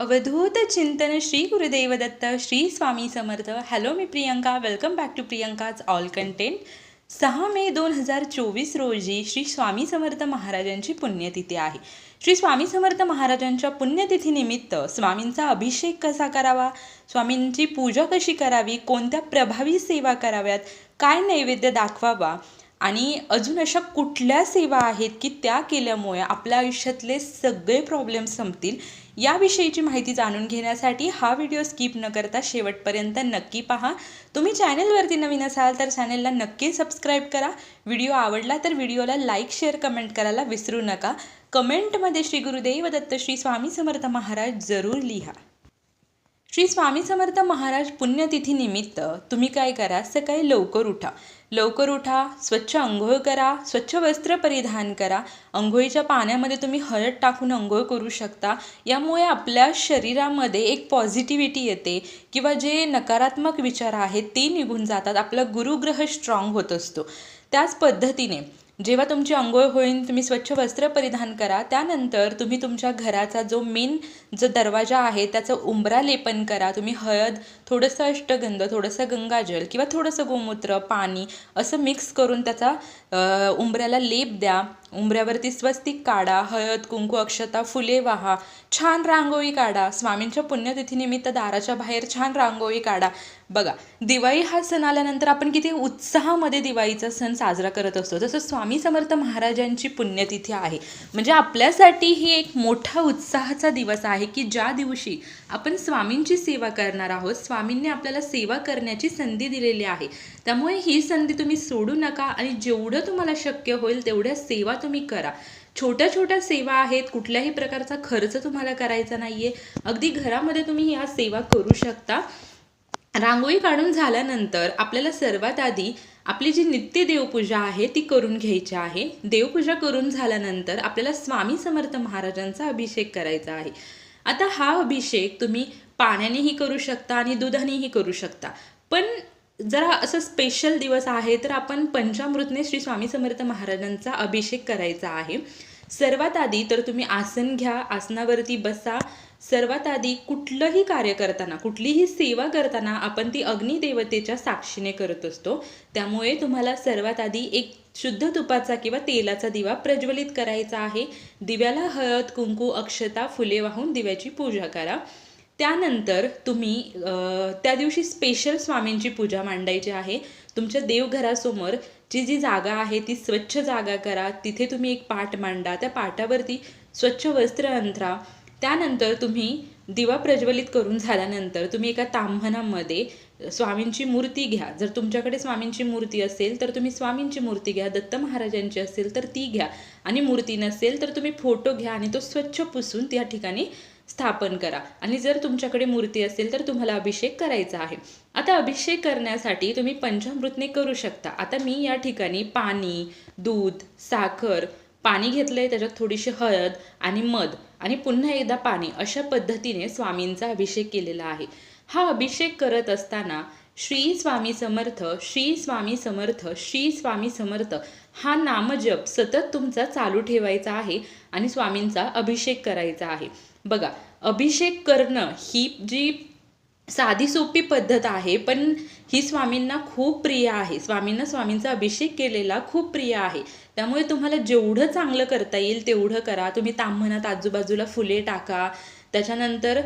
अवधूत चिंतन Shri Gurudev Datta Shri Swami Samarth. Hello me Priyanka. Welcome back to Priyanka's all content सहा May दोन हजार चोवीस रोजी श्री स्वामी समर्थ महाराजांची पुण्यतिथी आहे. श्री स्वामी समर्थ महाराजांच्या पुण्यतिथीनिमित्त स्वामींचा अभिषेक कसा करावा? स्वामींची पूजा कशी करावी? कोणत्या प्रभावी सेवा कराव्यात? काय नैवेद्य दाखवावा? आणि अजून अशा कुठल्या सेवा आहेत की त्या केल्यामुळे आपल्या आयुष्यातले सगळे प्रॉब्लेम संपतील याविषयीची माहिती जाणून घेण्यासाठी हा व्हिडिओ स्किप न करता शेवटपर्यंत नक्की पहा. तुम्ही चॅनलवरती नवीन असाल तर चॅनलला नक्की सबस्क्राईब करा. व्हिडिओ आवडला तर व्हिडिओला लाईक शेअर कमेंट करायला विसरू नका. कमेंटमध्ये श्री गुरुदेव दत्त श्री स्वामी समर्थ महाराज जरूर लिहा. श्री स्वामी समर्थ महाराज पुण्यतिथीनिमित्त तुम्ही काय करा? सकाळी लवकर उठा. लवकर उठा स्वच्छ अंघोळ करा स्वच्छ वस्त्र परिधान करा. अंघोळीच्या पाण्यामध्ये तुम्ही हळद टाकून अंघोळ करू शकता. यामुळे आपल्या शरीरामध्ये एक पॉझिटिव्हिटी येते किंवा जे नकारात्मक विचार आहेत ते निघून जातात. आपला गुरुग्रह स्ट्रॉंग होत असतो. त्याच पद्धतीने जेव्हा तुमची आंघोळ होईल तुम्ही स्वच्छ वस्त्र परिधान करा. त्यानंतर तुम्ही तुमच्या घराचा जो मेन जो दरवाजा आहे त्याचं उंबरा लेपन करा. तुम्ही हळद थोडंसं अष्टगंध थोडंसं गंगाजल किंवा थोडंसं गोमूत्र पाणी असं मिक्स करून त्याचा उंबऱ्याला लेप द्या. उंबऱ्यावरती स्वस्तिक काढा हळद कुंकू अक्षता फुले वाहा छान रांगोळी काढा. स्वामींच्या पुण्यतिथीनिमित्त दाराच्या बाहेर छान रांगोळी काढा. बघा दिवाळी हा सण आल्यानंतर आपण किती उत्साहामध्ये दिवाळीचा सण साजरा करत असतो. जसं स्वामी समर्थ महाराजांची पुण्यतिथी आहे. म्हणजे आपल्यासाठी ही एक मोठा उत्साहाचा दिवस आहे की ज्या दिवशी आपण स्वामींची सेवा करणार आहोत स्वामींनी आपल्याला सेवा करण्याची संधी दिलेली आहे. त्यामुळे ही संधी तुम्ही सोडू नका आणि जेवढं तुम्हाला शक्य होईल तेवढ्या सेवा तुम्ही करा. छोट्या छोट्या सेवा आहेत कुठल्याही प्रकारचा खर्च तुम्हाला करायचा नाहीये. अगदी घरामध्ये तुम्ही या सेवा करू शकता. रांगोळी काढून झाल्यानंतर आपल्याला सर्वात आधी आपली जी नित्य देवपूजा आहे ती करून घ्यायची आहे. देवपूजा करून झाल्यानंतर आपल्याला स्वामी समर्थ महाराजांचा अभिषेक करायचा आहे. आता हा अभिषेक तुम्ही पाण्यानेही करू शकता आणि दुधानेही करू शकता. पण जरा असं स्पेशल दिवस आहे तर आपण पंचामृतने श्री स्वामी समर्थ महाराजांचा अभिषेक करायचा आहे. सर्वात आधी तर तुम्ही आसन घ्या आसनावरती बसा. सर्वात आधी कुठलंही कार्य करताना कुठलीही सेवा करताना आपण ती अग्निदेवतेच्या साक्षीने करत असतो. त्यामुळे तुम्हाला सर्वात आधी एक शुद्ध तुपाचा किंवा तेलाचा दिवा प्रज्वलित करायचा आहे. दिव्याला हळद कुंकू अक्षता फुले वाहून दिव्याची पूजा करा. त्यानंतर तुम्ही त्या दिवशी स्पेशल स्वामींची पूजा मांडायची आहे. तुमच्या देवघरासमोर जी जी जागा आहे ती स्वच्छ जागा करा. तिथे तुम्ही एक पाट मांडा. त्या पाटावरती स्वच्छ वस्त्र अंतरा त्यानंतर तुम्ही दिवा प्रज्वलित करून झाल्यानंतर तुम्ही एका ताम्हणामध्ये स्वामींची मूर्ती घ्या. जर तुमच्याकडे स्वामींची मूर्ती असेल तर तुम्ही स्वामींची मूर्ती घ्या. दत्त महाराजांची असेल तर ती घ्या. आणि मूर्ती नसेल तर तुम्ही फोटो घ्या आणि तो स्वच्छ पुसून त्या ठिकाणी स्थापन करा. आणि जर तुमच्याकडे मूर्ती असेल तर तुम्हाला अभिषेक करायचा आहे. आता अभिषेक करण्यासाठी तुम्ही पंचामृतने करू शकता. आता मी या ठिकाणी पाणी दूध साखर पाणी घेतलंय त्याच्यात थोडीशी हळद आणि मध आणि पुन्हा एकदा पाणी अशा पद्धतीने स्वामींचा अभिषेक केलेला आहे. हा अभिषेक करत असताना श्री स्वामी समर्थ श्री स्वामी समर्थ श्री स्वामी समर्थ हा नामजप सतत तुमचा चालू ठेवायचा आहे आणि स्वामींचा अभिषेक करायचा आहे. बघा अभिषेक करणं ही जी साधी सोपी पद्धत आहे पण ही स्वामींना खूप प्रिय आहे. स्वामींना स्वामींचा अभिषेक केलेला खूप प्रिय आहे. त्यामुळे तुम्हाला जेवढं चांगलं करता येईल तेवढं करा. तुम्ही ताम्हणात आजूबाजूला फुले टाका. त्याच्यानंतर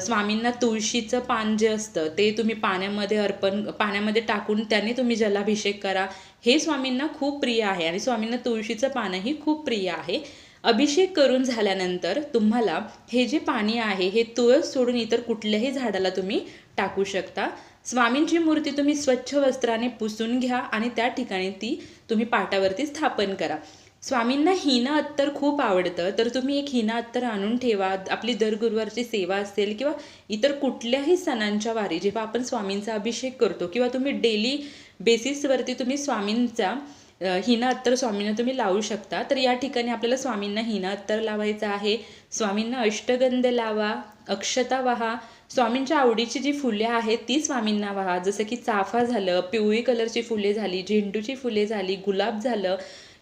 स्वामींना तुळशीचं पान जे असतं ते तुम्ही पाण्यामध्ये अर्पण पाण्यामध्ये टाकून त्याने तुम्ही जलाभिषेक करा. हे स्वामींना खूप प्रिय आहे आणि स्वामींना तुळशीचं पानही खूप प्रिय आहे. अभिषेक करून झाल्यानंतर तुम्हाला हे जे पाणी आहे हे तुळस सोडून इतर कुठल्याही झाडाला तुम्ही टाकू शकता. स्वामींची मूर्ती तुम्ही स्वच्छ वस्त्राने पुसून घ्या आणि त्या ठिकाणी ती तुम्ही पाटावरती स्थापन करा. स्वामींना हिना अत्तर खूप आवडतं. तर तुम्ही एक हिना अत्तर आणून ठेवा. आपली दर गुरुवारची सेवा असेल किंवा इतर कुठल्याही सणांच्या वारी जेव्हा आपण स्वामींचा अभिषेक करतो किंवा तुम्ही डेली बेसिसवरती तुम्ही स्वामींचा अ, हिना अत्तर स्वामींना तुम्ही लावू शकता. तर या ठिकाणी आपल्याला स्वामींना हिना अत्तर लावायचं आहे. स्वामींना अष्टगंध लावा अक्षता वाहा. स्वामींच्या आवडीची जी फुले आहेत ती स्वामींना वाहा. जसं की चाफा झालं पिवळी कलरची फुले झाली झेंडूची फुले झाली गुलाब झालं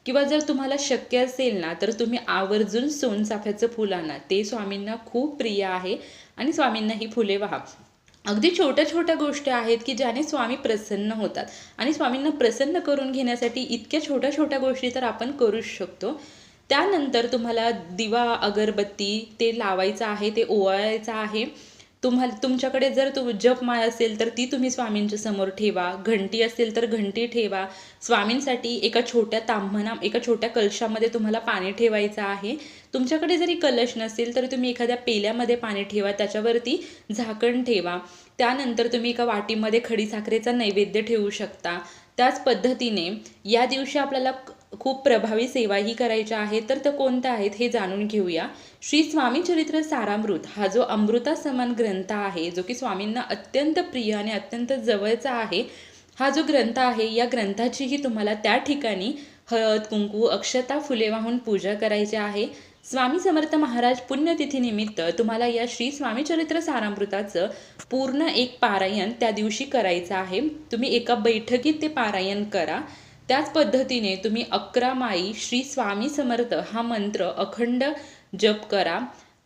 किंवा जर तुम्हाला शक्य असेल ना तर तुम्ही आवर्जून सोनचाफ्याचं फुल आणा. ते स्वामींना खूप प्रिय आहे आणि स्वामींना ही फुले वाहा. अगदी छोट्या छोट्या गोष्टी आहेत की ज्याने स्वामी प्रसन्न होतात. आणि स्वामींना प्रसन्न करून घेण्यासाठी इतक्या छोट्या छोट्या गोष्टी तर आपण करूच शकतो. त्यानंतर तुम्हाला दिवा अगरबत्ती ते लावायचं आहे ते ओवाळायचं आहे. तुम्हाला तुमच्याकडे जर तु जपमाळ असेल तर ती तुम्ही स्वामींच्या समोर ठेवा. घंटी असेल तर घंटी ठेवा. स्वामींसाठी एका छोट्या तांबणा एका छोट्या कलशामध्ये तुम्हाला पाणी ठेवायचं आहे. तुमच्याकडे जरी कलश नसेल तर तुम्ही एखाद्या पेल्यामध्ये पाणी ठेवा. त्याच्यावरती झाकण ठेवा. त्यानंतर तुम्ही एका वाटीमध्ये खडीसाखरेचा नैवेद्य ठेवू शकता. त्याच पद्धतीने या दिवशी आपल्याला खूप प्रभावी सेवाही करायच्या आहेत. तर त्या कोणत्या आहेत हे जाणून घेऊया. श्री स्वामी चरित्र सारामृत हा जो अमृता समान ग्रंथ आहे जो की स्वामींना अत्यंत प्रिय आणि अत्यंत जवळचा आहे हा जो ग्रंथ आहे या ग्रंथाचीही तुम्हाला त्या ठिकाणी हळद कुंकू अक्षता फुले वाहून पूजा करायची आहे. स्वामी समर्थ महाराज पुण्यतिथीनिमित्त तुम्हाला या श्री स्वामी चरित्र सारामृताचं पूर्ण एक पारायण त्या दिवशी करायचं आहे. तुम्ही एका बैठकीत ते पारायण करा. त्याच पद्धतीने तुम्ही अकरा माई श्री स्वामी समर्थ हा मंत्र अखंड जप करा.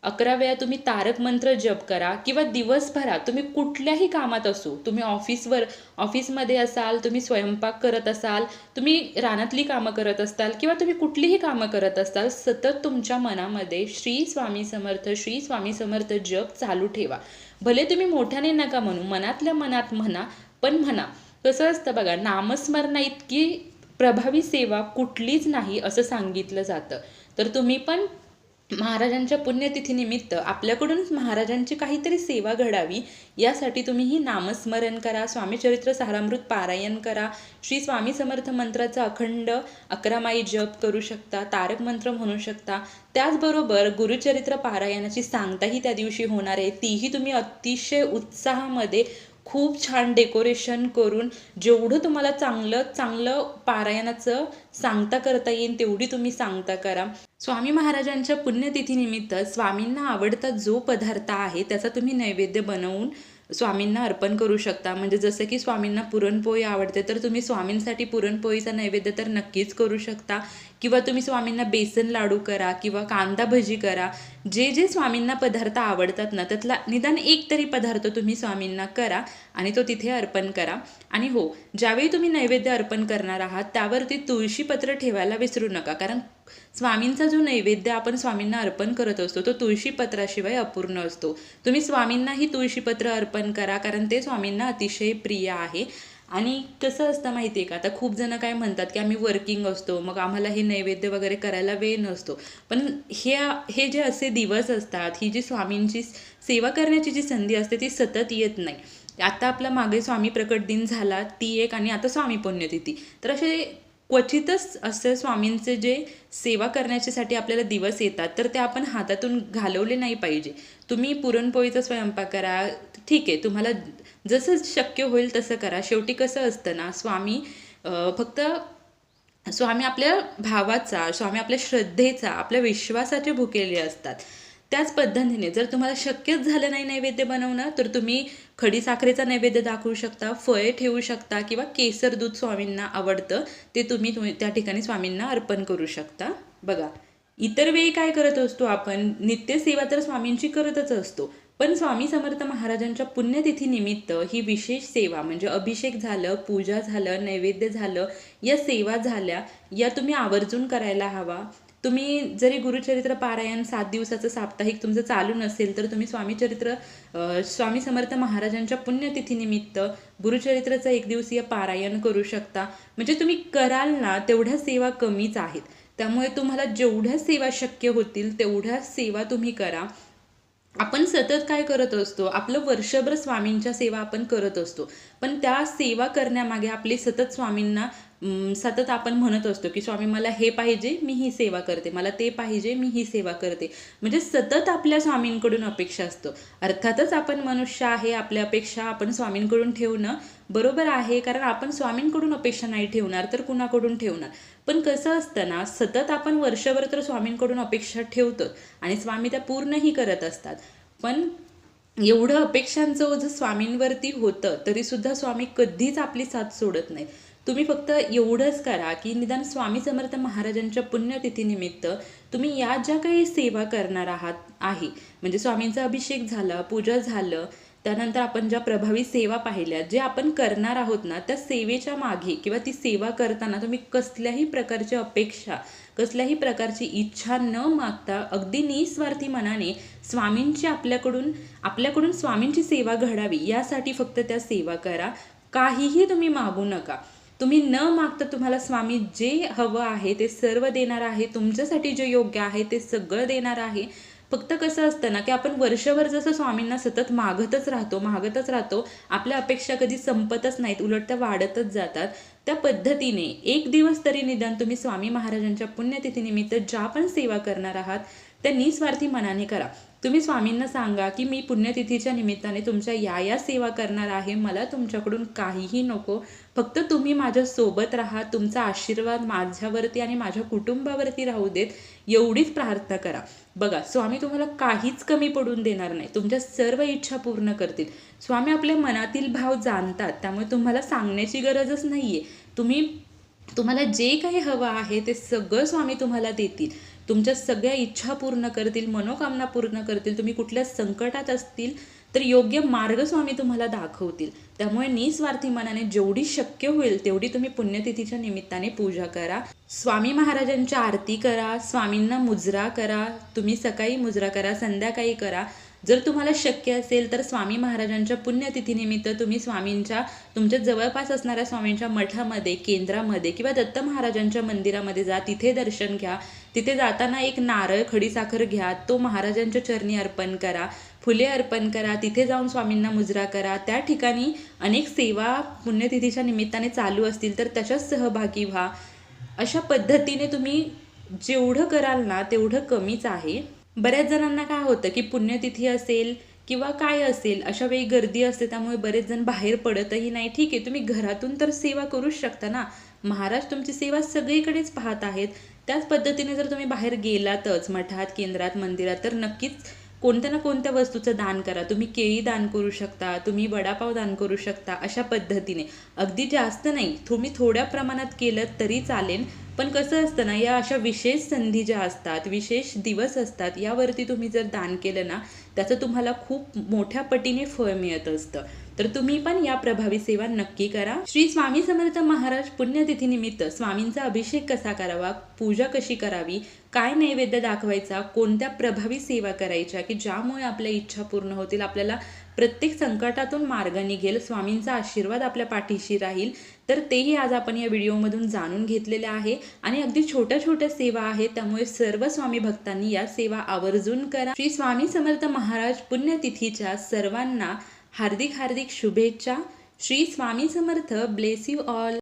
अकरा वेळा तुम्ही तारक मंत्र जप करा किंवा दिवसभरात तुम्ही कुठल्याही कामात असू तुम्ही ऑफिसवर ऑफिसमध्ये असाल तुम्ही स्वयंपाक करत असाल तुम्ही रानातली कामं करत असाल किंवा तुम्ही कुठलीही कामं करत असाल सतत तुमच्या मनामध्ये श्री स्वामी समर्थ श्री स्वामी समर्थ जप चालू ठेवा. भले तुम्ही मोठ्याने नका म्हणू मनातल्या मनात म्हणा पण म्हणा. कसं असतं बघा नामस्मरणा इतकी प्रभावी सेवा कुठलीच नाही असं सांगितलं जातं. तर तुम्ही पण महाराजांच्या पुण्यतिथीनिमित्त आपल्याकडूनच महाराजांची काहीतरी सेवा घडावी यासाठी तुम्ही ही नामस्मरण करा स्वामीचरित्र सारामृत पारायण करा श्री स्वामी समर्थ मंत्राचा अखंड अकरामाई जप करू शकता तारक मंत्र म्हणू शकता. त्याचबरोबर गुरुचरित्र पारायणाची सांगताही त्या दिवशी होणार आहे. तीही तुम्ही अतिशय उत्साहामध्ये खूप छान डेकोरेशन करून जेवढं तुम्हाला चांगलं चांगलं पारायणाचं सांगता करता येईल तेवढी तुम्ही सांगता करा. स्वामी महाराजांच्या पुण्यतिथीनिमित्त स्वामींना आवडता जो पदार्थ आहे त्याचा तुम्ही नैवेद्य बनवून स्वामींना अर्पण करू शकता. म्हणजे जसं की स्वामींना पुरणपोळी आवडते तर तुम्ही स्वामींसाठी पुरणपोळीचा नैवेद्य तर नक्कीच करू शकता. किंवा तुम्ही स्वामींना बेसन लाडू करा किंवा कांदा भजी करा. जे जे स्वामींना पदार्थ आवडतात ना त्यातला निदान एक तरी पदार्थ तुम्ही स्वामींना करा आणि तो तिथे अर्पण करा. आणि हो ज्यावेळी तुम्ही नैवेद्य अर्पण करणार आहात त्यावरती तुळशीपत्र ठेवायला विसरू नका. कारण स्वामींचा जो नैवेद्य आपण स्वामींना अर्पण करत असतो तो तुळशीपत्राशिवाय अपूर्ण असतो. तुम्ही स्वामींनाही तुळशीपत्र अर्पण करा कारण ते स्वामींना अतिशय प्रिय आहे. आणि कसं असतं माहिती आहे का? आता खूप जण काय म्हणतात की आम्ही वर्किंग असतो मग आम्हाला हे नैवेद्य वगैरे करायला वेळ नसतो. पण हे हे जे असे दिवस असतात ही जी स्वामींची सेवा करण्याची जी संधी असते ती सतत येत नाही. आता आपला मागे स्वामी प्रकट दिन झाला ती एक आणि आता स्वामी पुण्यतिथी. तर असे क्वचितच असं स्वामींचे जे सेवा करण्याच्यासाठी आपल्याला दिवस येतात तर ते आपण हातातून घालवले नाही पाहिजे. तुम्ही पुरणपोळीचा स्वयंपाक करा ठीक आहे तुम्हाला जसं शक्य होईल तसं करा. शेवटी कसं असतं ना स्वामी फक्त स्वामी आपल्या भावाचा स्वामी आपल्या श्रद्धेचा आपल्या विश्वासाचे भुकेले असतात. त्याच पद्धतीने जर तुम्हाला शक्यच झालं नाही नैवेद्य बनवणं तर तुम्ही खडी साखरेचा नैवेद्य दाखवू शकता फळे ठेवू शकता किंवा केसर दूध स्वामींना आवडतं ते तुम्ही तुम्ही त्या ठिकाणी स्वामींना अर्पण करू शकता. बघा इतर वेळी काय करत असतो आपण? नित्यसेवा तर स्वामींची करतच असतो. पण स्वामी समर्थ महाराजांच्या पुण्यतिथीनिमित्त ही विशेष सेवा म्हणजे अभिषेक झालं पूजा झालं नैवेद्य झालं या सेवा झाल्या या तुम्ही आवर्जून करायला हवा. तुम्ही जरी गुरुचरित्र पारायण सात दिवसाचं साप्ताहिक तुमचं चालू नसेल तर तुम्ही स्वामीचरित्र स्वामी समर्थ महाराजांच्या पुण्यतिथीनिमित्त गुरुचरित्राचं एक दिवसीय पारायण करू शकता. म्हणजे तुम्ही कराल ना तेवढ्या सेवा कमीच आहेत. त्यामुळे तुम्हाला जेवढ्या सेवा शक्य होतील तेवढ्या सेवा तुम्ही करा. आपण सतत काय करत असतो? आपलं वर्षभर स्वामींच्या सेवा आपण करत असतो. पण त्या सेवा करण्यामागे आपली सतत स्वामींना सतत आपण म्हणत असतो की स्वामी मला हे पाहिजे मी ही सेवा करते. मला ते पाहिजे मी ही सेवा करते. म्हणजे सतत आपल्या स्वामींकडून अपेक्षा असतो. अर्थातच आपण मनुष्य आहे आपल्या अपेक्षा आपण स्वामींकडून ठेवणं बरोबर आहे कारण आपण स्वामींकडून अपेक्षा नाही ठेवणार तर कुणाकडून ठेवणार? पण कसं असतं ना सतत आपण वर्षभर तर स्वामींकडून अपेक्षा ठेवतो आणि स्वामी त्या पूर्णही करत असतात. पण एवढं अपेक्षांचं जर स्वामींवरती होतं तरीसुद्धा स्वामी कधीच आपली साथ सोडत नाही. तुम्ही फक्त एवढंच करा की निदान स्वामी समर्थ महाराजांच्या पुण्यतिथीनिमित्त तुम्ही या ज्या काही सेवा करणार आहात आहे म्हणजे स्वामींचा अभिषेक झाला पूजा झालं त्यानंतर आपण ज्या प्रभावी सेवा पाहिल्या जे आपण करणार आहोत ना त्या सेवेच्या मागे किंवा ती सेवा करताना तुम्ही कसल्याही प्रकारची अपेक्षा कसल्याही प्रकारची इच्छा न मागता अगदी निस्वार्थी मनाने स्वामींची आपल्याकडून आपल्याकडून स्वामींची सेवा घडावी यासाठी फक्त त्या सेवा करा. काहीही तुम्ही मागू नका. तुम्ही न मागता तुम्हाला स्वामी जे हवं आहे ते सर्व देणार आहे तुमच्यासाठी जे योग्य आहे ते सगळं देणार आहे. फक्त कसं असतं ना की आपण वर्षभर जसं स्वामींना सतत मागतच राहतो मागतच राहतो आपल्या अपेक्षा कधी संपतच नाहीत उलट त्या वाढतच जातात. त्या पद्धतीने एक दिवस तरी निदान तुम्ही स्वामी महाराजांच्या पुण्यतिथीनिमित्त ज्या पण सेवा करणार आहात त्या निस्वार्थी मनाने करा. तुम्ही स्वामींना सांगा की मी पुण्यतिथीच्या निमित्ताने तुमच्या या या सेवा करणार आहे मला तुमच्याकडून काहीही नको फक्त तुम्ही माझ्यासोबत राहा तुमचा आशीर्वाद माझ्यावरती आणि माझ्या कुटुंबावरती राहू देत एवढीच प्रार्थना करा. बघा स्वामी तुम्हाला काहीच कमी पडून देणार नाही. तुमच्या सर्व इच्छा पूर्ण करतील. स्वामी आपल्या मनातील भाव जाणतात त्यामुळे तुम्हाला सांगण्याची गरजच नाही आहे तुम्ही तुम्हाला जे काही हवं आहे ते सगळं स्वामी तुम्हाला देतील. तुमच्या सगळ्या इच्छा पूर्ण करतील मनोकामना पूर्ण करतील तुम्ही कुठल्या संकटात असतील तर योग्य मार्ग स्वामी तुम्हाला दाखवतील. त्यामुळे निस्वार्थी मनाने जेवढी शक्य होईल तेवढी तुम्ही पुण्यतिथीच्या निमित्ताने पूजा करा. स्वामी महाराजांच्या आरती करा स्वामींना मुजरा करा तुम्ही सकाळी मुजरा करा संध्याकाळी करा. जर तुम्हाला शक्य असेल तर स्वामी महाराजांच्या पुण्यतिथीनिमित्त तुम्ही स्वामींच्या तुमच्या जवळपास असणाऱ्या स्वामींच्या मठामध्ये केंद्रामध्ये किंवा दत्त महाराजांच्या मंदिरामध्ये जा. तिथे दर्शन घ्या. तिथे जाताना एक नारळ खडीसाखर घ्या. तो महाराजांच्या चरणी अर्पण करा. फुले अर्पण करा तिथे जाऊन स्वामींना मुजरा करा. त्या ठिकाणी अनेक सेवा पुण्यतिथीच्या निमित्ताने चालू असतील तर त्याच्यात सहभागी व्हा. अशा पद्धतीने तुम्ही जेवढं कराल ना तेवढं कमीच आहे. बऱ्याच जणांना काय होतं की पुण्यतिथी असेल किंवा काय असेल अशा वेळी गर्दी असते त्यामुळे बरेच जण बाहेर पडतही नाही. ठीक आहे तुम्ही घरातून तर सेवा करूच शकता ना. महाराज तुमची सेवा सगळीकडेच पाहत आहेत. त्याच पद्धतीने जर तुम्ही बाहेर गेलातच मठात केंद्रात मंदिरात तर नक्कीच कोणत्या ना कोणत्या वस्तूचं दान करा. तुम्ही केळी दान करू शकता तुम्ही वडापाव दान करू शकता अशा पद्धतीने. अगदी जास्त नाही तुम्ही थोड्या प्रमाणात केलं तरी चालेल. पण कसं असतं ना या अशा विशेष संधी ज्या असतात विशेष दिवस असतात यावरती तुम्ही जर दान केलं ना त्याचं तुम्हाला खूप मोठ्या पटीने फळ मिळत असतं. तर तुम्ही पण या प्रभावी सेवा नक्की करा. श्री स्वामी समर्थ महाराज पुण्यतिथीनिमित्त स्वामींचा अभिषेक कसा करावा पूजा कशी करावी काय नैवेद्य दाखवायचा कोणत्या प्रभावी सेवा करायच्या की ज्यामुळे आपल्या इच्छा पूर्ण होतील आपल्याला प्रत्येक संकटातून मार्ग निघेल स्वामींचा आशीर्वाद आपल्या पाठीशी राहील तर तेही आज आपण या व्हिडिओमधून जाणून घेतलेले आहे. आणि अगदी छोट्या छोट्या सेवा आहेत त्यामुळे सर्व स्वामी भक्तांनी या सेवा आवर्जून करा. श्री स्वामी समर्थ महाराज पुण्यतिथीच्या सर्वांना हार्दिक हार्दिक शुभेच्छा. Shri Swami Samarth. Bless you all